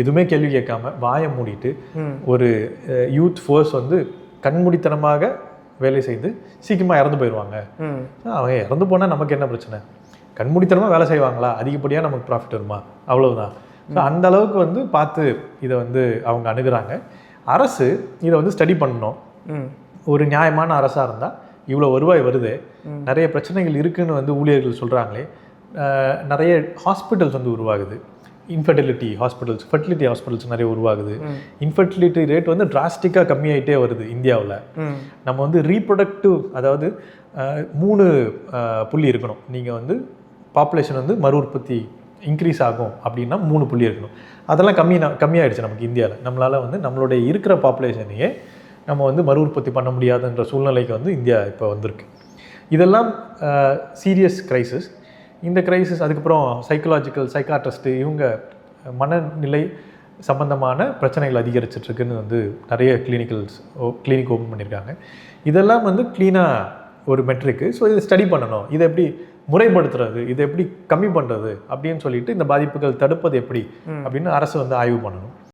எதுவுமே கேள்வி கேட்காம வாயை மூடிட்டு. ஒரு யூத் ஃபோர்ஸ் வந்து கண்மூடித்தனமாக வேலை செய்து சீக்கிரமாக இறந்து போயிடுவாங்க. அவங்க இறந்து போனால் நமக்கு என்ன பிரச்சனை? கண்மூடித்தனமாக வேலை செய்வாங்களா? அதிகப்படியாக நமக்கு ப்ராஃபிட் வருமா? அவ்வளவுதான். ஸோ அந்த அளவுக்கு வந்து பார்த்து இதை வந்து அவங்க அணுகுறாங்க. அரசு இதை வந்து ஸ்டடி பண்ணணும். ஒரு நியாயமான அரசாக இருந்தால் இவ்வளோ வருவாய் வருது. நிறைய பிரச்சனைகள் இருக்குன்னு வந்து ஊழியர்கள் சொல்கிறாங்களே நிறைய ஹாஸ்பிட்டல்ஸ் வந்து உருவாகுது. இன்ஃபர்டிலிட்டி ஹாஸ்பிட்டல்ஸ் ஃபர்டிலிட்டி ஹாஸ்பிட்டல்ஸ் நிறைய உருவாகுது. இன்ஃபர்டிலிட்டி ரேட் வந்து டிராஸ்டிக்காக கம்மியாயிட்டே வருது இந்தியாவில். நம்ம வந்து ரீப்ரொடக்டிவ் அதாவது மூணு புள்ளி இருக்கணும். நீங்கள் வந்து பாப்புலேஷன் வந்து மறு உற்பத்தி இன்க்ரீஸ் ஆகும் அப்படின்னா மூணு புள்ளி இருக்கணும். அதெல்லாம் கம்மி கம்மியாயிடுச்சு நமக்கு இந்தியாவில் நம்மளால் வந்து நம்மளுடைய இருக்கிற பாப்புலேஷனையே நம்ம வந்து மறு உற்பத்தி பண்ண முடியாதுன்ற சூழ்நிலைக்கு வந்து இந்தியா இப்போ வந்திருக்கு. இதெல்லாம் சீரியஸ் கிரைசிஸ் இந்த கிரைசிஸ் அதுக்கப்புறம் சைக்கலாஜிக்கல் சைக்காட்ரிஸ்ட்டு இவங்க மனநிலை சம்பந்தமான பிரச்சனைகள் அதிகரிச்சிட்டு இருக்குன்னு வந்து நிறைய கிளினிக்கல்ஸ் கிளினிக் ஓப்பன் பண்ணியிருக்காங்க. இதெல்லாம் வந்து க்ளீனாக ஒரு மெட்ரிக்கு ஸோ இதை ஸ்டடி பண்ணணும். இதை எப்படி முறைப்படுத்துறது? இதை எப்படி கம்மி பண்ணுறது அப்படின்னு சொல்லிட்டு இந்த பாதிப்புகள் தடுப்பது எப்படி? அப்படின்னு அரசு வந்து ஆய்வு பண்ணணும்.